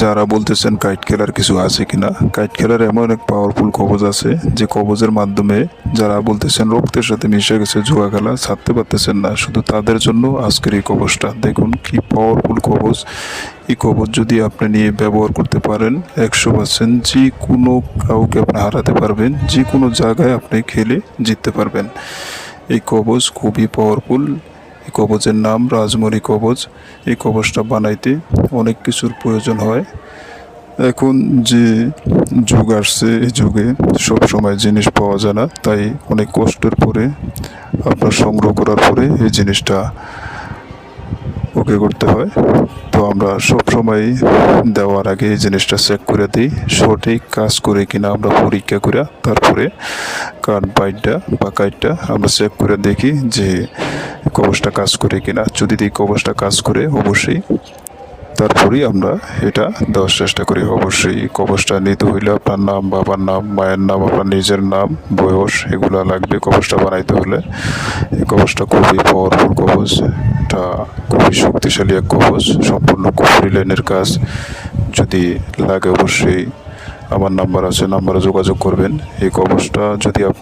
যারা বলতেছেন কাইট খেলার কিছু আছে কিনা কাইট খেলার এমন এক পাওয়ারফুল কবজ আছে যে কবজের মাধ্যমে যারা বলতেছেন রক্তের সাথে মিশে গেছে জুয়া খেলা ছাড়তে পারতেছেন না। শুধু তাদের জন্য আজকের এই কবজটা। দেখুন কি পাওয়ারফুল কবজ। এই কবজ যদি আপনি নিয়ে ব্যবহার করতে পারেন, একশো পার্সেন্ট যে কোনো কাউকে আপনি হারাতে পারবেন যে কোনো জায়গায় আপনি খেলে জিততে পারবেন। এই কবজ খুবই পাওয়ারফুল এই কবচের নাম রাজমরি কবচ এই কবচটা বানাইতে অনেক কিছুর প্রয়োজন হয়। এখন যে যুগ আসছে, এই যুগে সব সময় জিনিস পাওয়া যায় না। তাই অনেক কষ্টের পরে আপনার সংগ্রহ করার পরে এই জিনিসটা ওকে করতে হয়। তো আমরা সব সময় দেওয়ার আগে এই জিনিসটা চেক করে দিই, সঠিক কাজ করে কিনা আমরা পরীক্ষা করে তারপরে কার্ড বাইটটা বা কার্ডটা আমরা চেক করে দেখি যে কবচটা কাজ করে কিনা। যদি এই কবচটা কাজ করে, অবশ্যই তারপরেই আমরা এটা দেওয়ার চেষ্টা করি। অবশ্যই কবচটা নিতে হইলে আপনার নাম, বাবার নাম, মায়ের নাম, আপনার নিজের নাম, বয়স, এগুলো লাগবে কবচটা বানাইতে হলে। এই কবচটা খুবই পাওয়ারফুল কবচ। এটা খুবই শক্তিশালী এক কবচ, সম্পূর্ণ কুফরি লাইনের কাজ যদি লাগে অবশ্যই আমার নাম্বার আছে, নাম্বারে যোগাযোগ করবেন। এই কবচটা যদি আপনি